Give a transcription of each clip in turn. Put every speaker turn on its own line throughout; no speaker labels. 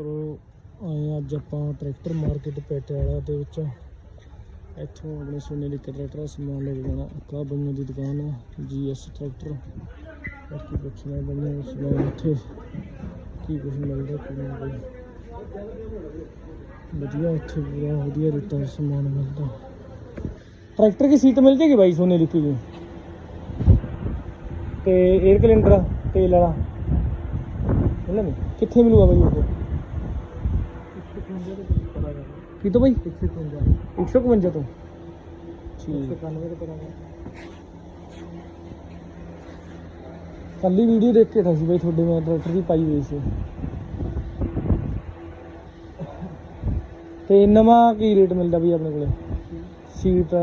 ਮਿੱਤਰੋ ਆਏ ਹਾਂ ਅੱਜ ਆਪਾਂ ਟਰੈਕਟਰ ਮਾਰਕੀਟ ਪਟਿਆਲਾ ਦੇ ਵਿੱਚ। ਇੱਥੋਂ ਆਪਣੇ ਸੋਨੇ ਦੇ ਟਰੈਕਟਰ ਦਾ ਸਮਾਨ ਲੈ ਕੇ ਜਾਣਾ। ਕਾ ਬੰਨੂ ਦੀ ਦੁਕਾਨ ਹੈ ਜੀਐਸ ਟਰੈਕਟਰ। ਬਾਕੀ ਪੁੱਛਣਾ ਬੰਨੂ ਸਮਾਨ ਇੱਥੇ ਕੀ ਕੁਝ ਮਿਲਦਾ, ਕੀ ਨਹੀਂ ਵਧੀਆ ਇੱਥੇ ਪੂਰਾ ਵਧੀਆ ਰੇਟਾਂ ਦਾ ਸਮਾਨ ਮਿਲਦਾ। ਟਰੈਕਟਰ ਦੀ ਸੀਟ ਮਿਲ ਜੇਗੀ ਬਾਈ ਸੋਨੇ ਲਿਖੀ ਜੀ? ਤੇ 에ਅਰ ਕੈਲੰਡਰ ਤੇਲ ਵਾਲਾ। ਇਹਨਾਂ ਨੇ ਕਿੱਥੇ ਮਿਲੂਗਾ ਬਾਈ? ਉਹ ਕੀ ਤੋਂ। ਬਾਈ 151 ਤੋਂ ਠੀਕ ਕੱਲੀ ਵੀਡੀਓ ਦੇਖ ਕੇ ਥਾ ਸੀ ਬਾਈ ਤੁਹਾਡੇ ਮੈਂ ਟਰੈਕਟਰ ਦੀ ਪਾਈ ਹੋਈ ਸੀ। ਤੇ ਨਵਾਂ ਕੀ ਰੇਟ ਮਿਲਦਾ ਬਈ ਆਪਣੇ ਕੋਲੇ? ਸੀਟ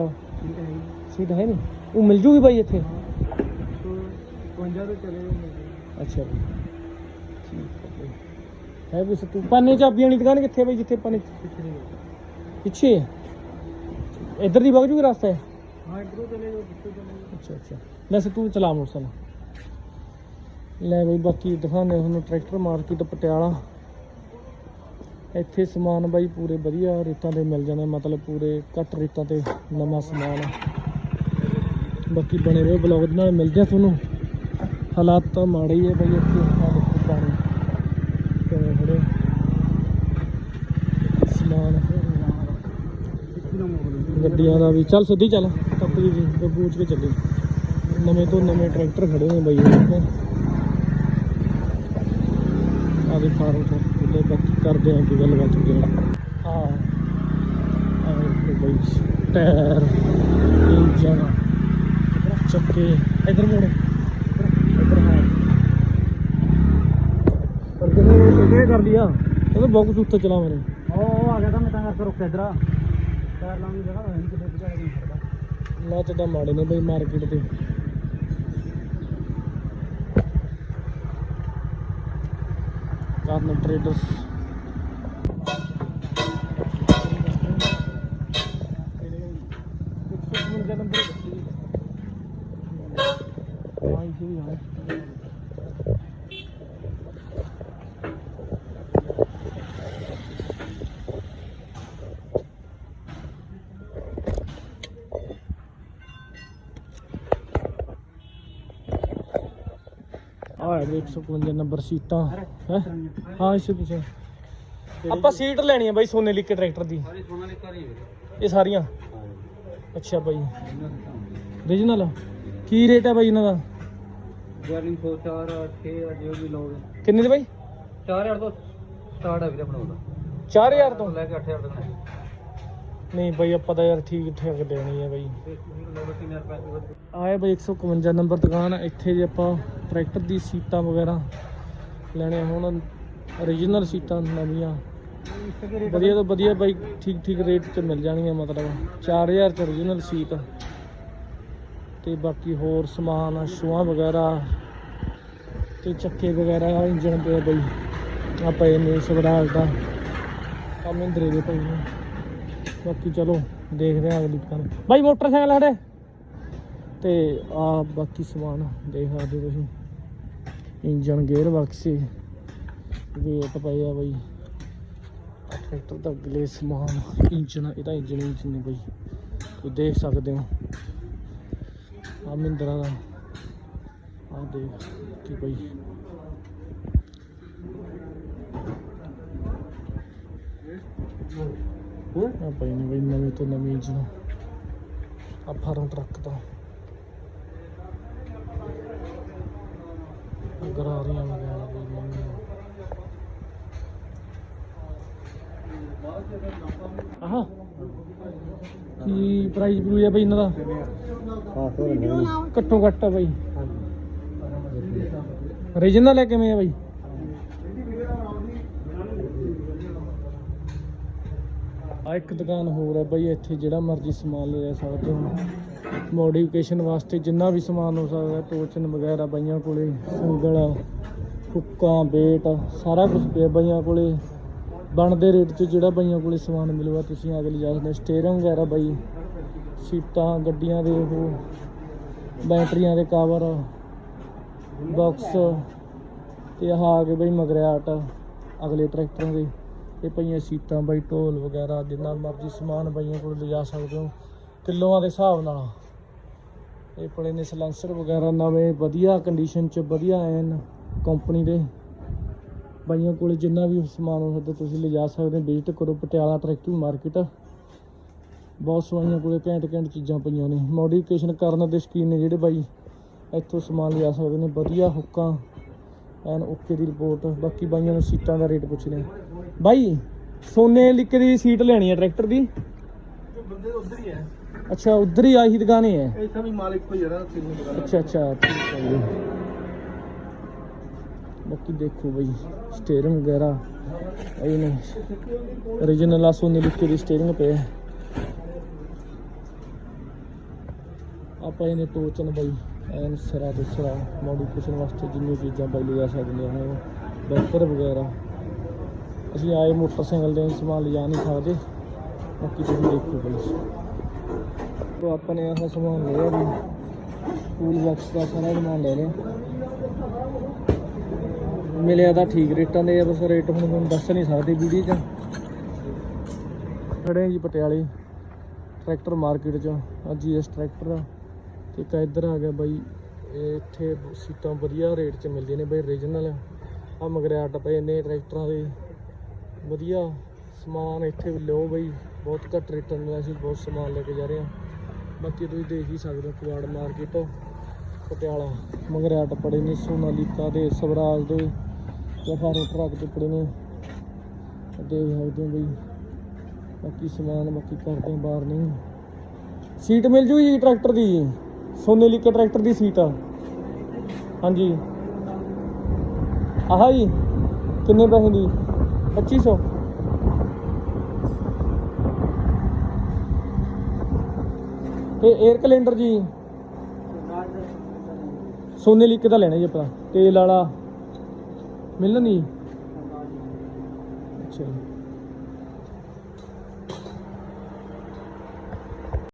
ਸੀਟ ਹੈ ਨਹੀਂ? ਉਹ ਮਿਲ ਜੂਗੀ ਬਾਈ ਇੱਥੇ? ਅੱਛਾ ਬਈ ਠੀਕ ਹੈ। ਹੈ ਵੀ ਸਤੂ। ਪਾਨੇ ਚਾਬੀ ਵਾਲੀ ਦੁਕਾਨ ਕਿੱਥੇ ਹੈ ਬਈ ਜਿੱਥੇ ਪਾਨੇ ਪਿੱਛੇ ਹੈ ਇੱਧਰ ਦੀ ਵਗ ਜੂਗੀ ਰਸਤਾ ਹੈ ਅੱਛਾ ਅੱਛਾ। ਲੈ ਸਤੂ ਚਲਾ ਮੋਟਰਸਾਈਕਲ। ਲੈ ਬਈ ਬਾਕੀ ਦਿਖਾਉਂਦੇ ਤੁਹਾਨੂੰ ਟਰੈਕਟਰ ਮਾਰਕੀਟ ਪਟਿਆਲਾ। ਇੱਥੇ ਸਮਾਨ ਬਾਈ ਪੂਰੇ ਵਧੀਆ ਰੇਟਾਂ ਤੇ ਮਿਲ ਜਾਂਦਾ ਮਤਲਬ ਪੂਰੇ ਘੱਟ ਰੇਟਾਂ ਤੇ ਨਵਾਂ ਸਮਾਨ ਆ। ਬਾਕੀ ਬਣੇ ਰਹੋ ਬਲੌਗ ਦੇ ਨਾਲ ਮਿਲਦੇ ਆ ਤੁਹਾਨੂੰ। ਹਾਲਾਤ ਤਾਂ ਮਾੜੇ ਹੀ ਹੈ ਬਾਈ ਇੱਥੇ ਆ ਦੇਖੋ ਪਾਣੀ ਕਿਵੇਂ ਖੜੇ ਸਮਾਨ ਗੱਡੀਆਂ ਦਾ ਵੀ। ਚੱਲ ਸਿੱਧੀ ਚੱਲ ਟੱਪ ਜੀ ਤੇ ਪੂਛ ਕੇ ਚੱਲੀ। ਨਵੇਂ ਤੋਂ ਨਵੇਂ ਟਰੈਕਟਰ ਖੜੇ ਨੇ ਬਾਈ ਇੱਥੇ ਆਦੇ ਫਾਰਮ ਤੋਂ ਤੇ ਬਾਕੀ ਕਰਦੇ ਆਂ ਕੀ ਗੱਲਬਾਤ ਹੁੰਦੀ ਹੈ ਹਾਂ ਆਹ ਬਾਈ, ਟਾਇਰ ਇੰਜਨ ਚੱਕੇ। ਇਧਰ ਮੋੜ। ਇਧਰ ਹਾਂ। ਪਰ ਕਿਹਨੇ ਕਿਹਨੇ ਕਰ ਲਿਆ। ਉਹ ਤਾਂ ਬਹੁਤ ਕੁਛ ਉੱਤੇ ਚਲਾ ਮੇਰੇ
ਉਹ ਆ ਗਿਆ ਤਾਂ ਮੈਂ ਤਾਂ ਕਰਕੇ ਰੁਕਿਆ ਇਧਰ। ਟਾਇਰ ਲਾਉਣ ਦੀ ਜਗ੍ਹਾ ਹੋਈ ਨਹੀਂ ਕਿਤੇ ਵਿਚਾਰੇ ਨਹੀਂ ਖੜਦਾ
ਨਾ ਤਾਂ ਮਾੜੇ ਨੇ ਬਈ ਮਾਰਕੀਟ ਤੇ। ਕਾਰਨ ਟ੍ਰੇਡਰਸ ਆ ਹੈ 155 ਨੰਬਰ ਸੀਟਾਂ ਹੈ? ਹਾਂ ਇਸੇ ਪਿੱਛੇ। ਆਪਾਂ ਸੀਟ ਲੈਣੀ ਹੈ ਬਾਈ ਸੋਨੇ ਲਿਖ ਕੇ ਟਰੈਕਟਰ ਦੀ। ਇਹ ਸਾਰੀਆਂ? ਅੱਛਾ ਬਾਈ। ਰੀਜਨਲ ਕੀ ਰੇਟ ਹੈ ਬਾਈ ਇਹਨਾਂ ਦਾ?
ਗਰਲਿੰਗ 104 6 ਜੋ ਵੀ ਲੋਗੇ
ਕਿੰਨੇ ਦੇ ਬਾਈ?
4000 ਤੋਂ ਸਟਾਰਟ ਹੈ ਵੀਰੇ ਬਣਾਉਂਦਾ
4000 ਤੋਂ?
ਲੈ ਕੇ 8000 ਤੱਕ
ਨਹੀਂ ਬਾਈ ਆਪਾਂ ਤਾਂ ਯਾਰ ਠੀਕ ਠਾਕ ਦੇਣੀ ਹੈ ਬਾਈ।
ਲੋਗੇ 3000 ਰੁਪਏ
ਆਏ ਬਾਈ 151 ਨੰਬਰ ਦੁਕਾਨ ਆ। ਇੱਥੇ ਜੇ ਆਪਾਂ ਟਰੈਕਟਰ ਦੀ ਸੀਟਾਂ ਵਗੈਰਾ ਲੈਣੇ ਹੁਣ ਓਰੀਜਨਲ ਸੀਟਾਂ ਨਵੀਆਂ। ਵਧੀਆ ਤੋਂ ਵਧੀਆ ਬਾਈ ਠੀਕ ਠੀਕ ਰੇਟ 'ਚ ਮਿਲ ਜਾਣਗੀਆਂ ਮਤਲਬ। 4000 ਚ ਓਰੀਜਨਲ ਸੀਟ। ਤੇ ਬਾਕੀ ਹੋਰ ਸਮਾਨ ਸ਼ੂਆਂ ਵਗੈਰਾ ਤੇ ਚੱਕੇ ਵਗੈਰਾ ਇੰਜਨ ਤੇ ਆ ਬਾਈ। ਆ ਪਏ ਨੇ ਸਵਰਾਜ ਦਾ। ਆ ਮਹਿੰਦਰੇ ਦੇ ਪਏ ਬਾਕੀ ਚਲੋ, ਦੇਖਦੇ ਹਾਂ ਅਗਲੀ ਦੁਕਾਨ। ਬਾਈ, ਮੋਟਰਸਾਈਕਲ ਸਾਡੇ। ਤੇ ਆ ਬਾਕੀ ਸਮਾਨ ਦੇਖ ਸਕਦੇ ਤੁਸੀਂ। ਇੰਜਨ ਗੇਅਰ ਬਕਸੇ ਵੇਟ ਪਏ ਆ ਬਈ। ਟਰੈਕਟਰ ਦਾ ਅਗਲੇ ਸਮਾਨ। ਇੰਜਨ ਇਹਦਾ ਇੰਜਨ ਇੰਜਨ ਨਹੀਂ ਬਈ। ਤੁਸੀਂ ਦੇਖ ਸਕਦੇ ਹੋ। ਆ ਮਹਿੰਦਰਾ ਦਾ। ਆ ਦੇਖ ਕੀ ਬਈ। ਆ ਪਈ ਨੇ ਬਈ ਨਵੇਂ ਤੋਂ ਨਵੀਂ ਇੰਜਨ ਆ ਫਾਰਮ ਟਰੱਕ ਦਾ ਗਰਾਰੀਆਂ ਵਗੈਰਾ ਵੀ ਮੰਗੀਆਂ ਆਹਾ। ਕੀ ਪ੍ਰਾਈਸ ਬਰੂ ਹੈ ਬਈ ਇਹਨਾਂ ਦਾ?
ਹਾਂ
ਘੱਟੋ ਘੱਟ ਆ ਬਈ। ਰੀਜਨਲ ਹੈ ਕਿਵੇਂ ਆ ਬਈ? ਆ ਇੱਕ ਦੁਕਾਨ ਹੋਰ ਹੈ ਬਈ, ਇੱਥੇ ਜਿਹੜਾ ਮਰਜ਼ੀ ਸਮਾਨ ਲੈ ਸਕਦੇ ਹੋ। ਮੋਡੀਫਿਕੇਸ਼ਨ ਵਾਸਤੇ ਜਿੰਨਾ ਵੀ ਸਮਾਨ ਹੋ ਸਕਦਾ, ਟੋਚਨ ਵਗੈਰਾ ਬਈਆਂ ਕੋਲੇ, ਸੰਗਲ, ਹੁੱਕਾਂ, ਬੇਟ, ਸਾਰਾ ਕੁਝ ਪਿਆ ਬਈਆਂ ਕੋਲੇ। ਬਣਦੇ ਰੇਟ 'ਚ ਜਿਹੜਾ ਬਈਆਂ ਕੋਲੇ ਸਮਾਨ ਮਿਲੂਗਾ, ਤੁਸੀਂ ਆ ਜਾ ਸਕਦੇ ਸਟੀਅਰਿੰਗ ਵਗੈਰਾ ਬਈ, ਸੀਟਾਂ, ਗੱਡੀਆਂ ਦੇ ਉਹ, ਬੈਟਰੀਆਂ ਦੇ ਕਵਰ ਬਾਕਸ ਤੇ ਆਹ ਆ ਗਏ ਬਈ ਮਗਰਿਆਟ ਅਗਲੇ ਟਰੈਕਟਰਾਂ ਦੇ। ਇਹ ਪਈਆਂ ਸੀਟਾਂ ਬਾਈ, ਢੋਲ ਵਗੈਰਾ, ਜਿੰਨਾ ਮਰਜ਼ੀ ਸਮਾਨ ਬਾਈਆਂ ਕੋਲ ਲਿਜਾ ਸਕਦੇ ਹੋ। ਕਿਲੋਆਂ ਦੇ ਹਿਸਾਬ ਨਾਲ। ਇਹ ਪੜੇ ਨੇ ਸਲੈਂਸਰ ਵਗੈਰਾ ਨਵੇਂ, ਵਧੀਆ ਕੰਡੀਸ਼ਨ ਚ, ਵਧੀਆ ਐਨ ਕੰਪਨੀ ਦੇ। ਬਾਈਆਂ ਕੋਲ ਜਿੰਨਾ ਵੀ ਸਮਾਨ ਹੋ ਸਕਦਾ ਤੁਸੀਂ ਲਿਜਾ ਸਕਦੇ ਹੋ। ਵਿਜ਼ਿਟ ਕਰੋ ਪਟਿਆਲਾ ਟਰੈਕਟਰ ਮਾਰਕੀਟ ਬਹੁਤ ਸਵਾਈਆਂ ਕੋਲੇ ਘੈਂਟ ਘੈਂਟ ਚੀਜ਼ਾਂ ਪਈਆਂ ਨੇ। ਮੋਡੀਫਿਕੇਸ਼ਨ ਕਰਨ ਦੇ ਸਕੀਨ ਨੇ ਜਿਹੜੇ ਬਾਈ, ਇੱਥੋਂ ਸਮਾਨ ਲਿਜਾ ਸਕਦੇ ਨੇ। ਵਧੀਆ ਹੁੱਕਾਂ, ਐਨ ਓਕੇ ਦੀ ਰਿਪੋਰਟ ਬਾਕੀ ਬਾਈਆਂ ਨੂੰ ਸੀਟਾਂ ਦਾ ਰੇਟ ਪੁੱਛ ਲਿਆ ਬਾਈ ਸੋਨੇ ਲਿਕ ਦੀ ਸੀਟ ਲੈਣੀ ਹੈ ਟਰੈਕਟਰ ਦੀ।
ਜੋ ਬੰਦੇ ਉਧਰ ਹੀ ਹੈ।
ਅੱਛਾ ਉਧਰ ਹੀ ਆਹੀ ਦੁਕਾਨੇ ਹੈ
ਇਹ ਸਭ ਮਾਲਿਕ ਕੋਈ ਜਰਾ
ਅੱਛਾ ਅੱਛਾ ਠੀਕ ਹੈ ਜੀ। ਬਾਕੀ ਦੇਖੋ ਬਈ ਸਟੀਅਰਿੰਗ ਵਗੈਰਾ। ਇਹ ਨੇ origignal ਆ ਸੋਨੇ ਲਿਖੇ ਦੀ ਸਟੀਅਰਿੰਗ ਪਏ। ਆਪਾਂ ਇਹਨੇ ਟੋਚਨ ਬਈ ਐਨ ਸਿਰਾ ਤੇ ਸਿਰਾ ਮੋਡੀਫਿਕੇਸ਼ਨ ਵਾਸਤੇ ਜਿੰਨੀ ਚੀਜ਼ਾਂ ਬਈ ਲਿਜਾ ਸਕਦੇ ਹਾਂ ਬੈਕਰ ਵਗੈਰਾ। ਅਸੀਂ ਆਏ ਮੋਟਰਸਾਈਕਲ ਦੇ ਸਮਾਨ ਲਿਜਾ ਨਹੀਂ ਸਕਦੇ। ਬਾਕੀ ਤੁਸੀਂ ਦੇਖੋ ਬਈ ਤੋ ਆਪਾਂ ਨੇ ਆਹ ਸਮਾਨ ਲਿਆ ਵੀ ਟੂਲ ਬਾਕਸ ਦਾ ਸਾਰਾ ਸਮਾਨ ਲੈ ਲਿਆ। ਮਿਲਿਆ ਤਾਂ ਠੀਕ ਰੇਟਾਂ ਦੇ ਆ, ਬਸ ਰੇਟ ਹੁਣ ਤੁਹਾਨੂੰ ਦੱਸ ਨਹੀਂ ਸਕਦੇ ਵੀਡੀਓ 'ਚ। ਖੜੇ ਜੀ ਪਟਿਆਲੇ, ਟਰੈਕਟਰ ਮਾਰਕੀਟ 'ਚ। ਆ ਜੀਐਸ ਟਰੈਕਟਰ ਆ। ਤੇ ਇੱਕ ਇੱਧਰ ਆ ਗਿਆ ਬਾਈ, ਇਹ ਇੱਥੇ ਸੀਟਾਂ ਵਧੀਆ ਰੇਟ 'ਚ ਮਿਲਦੀਆਂ ਨੇ ਬਾਈ ਰੀਜਨਲ ਆ ਮਗਰਿਆਟ ਪਏ ਨੇ ਟਰੈਕਟਰਾਂ ਦੇ। ਵਧੀਆ ਸਮਾਨ ਇੱਥੇ ਵੀ ਲਓ ਬਈ, ਬਹੁਤ ਘੱਟ ਰੇਟਾਂ ਨਾਲ ਅਸੀਂ ਬਹੁਤ ਸਮਾਨ ਲੈ ਕੇ ਜਾ ਰਹੇ ਹਾਂ। ਬਾਕੀ ਤੁਸੀਂ ਦੇਖ ਹੀ ਸਕਦੇ ਹੋ ਕੁਆੜ ਮਾਰਕੀਟ ਪਟਿਆਲਾ ਮਗਰਿਆਟ ਪੜੇ ਨੇ ਸੋਨਾਲੀਕਾ ਦੇ, ਸਵਰਾਜ ਦੇ ਜਫਾਰੋ ਟਰੱਕ ਤੇ ਪੜੇ ਨੇ। ਦੇਖ ਸਕਦੇ ਹੋ ਬਈ, ਬਾਕੀ ਸਮਾਨ, ਬਾਕੀ ਕਰਦੇ ਹਾਂ ਬਾਹਰ ਨਹੀਂ। ਸੀਟ ਮਿਲ ਜੂ ਜੀ ਟਰੈਕਟਰ ਦੀ? ਸੋਨਾਲੀਕਾ ਟਰੈਕਟਰ ਦੀ ਸੀਟ। ਆ ਹਾਂਜੀ। ਆਹ ਜੀ, ਕਿੰਨੇ ਪੈਸੇ ਦੀ? 2500 ਤੇ 에ਅਰ ਕੈਲੰਡਰ ਜੀ ਸੋਨੇ ਲਿਕ ਦਾ ਲੈਣਾ ਜੀ ਆਪਾਂ ਤੇਲ ਵਾਲਾ ਮਿਲਣ ਨਹੀਂ ਜੀ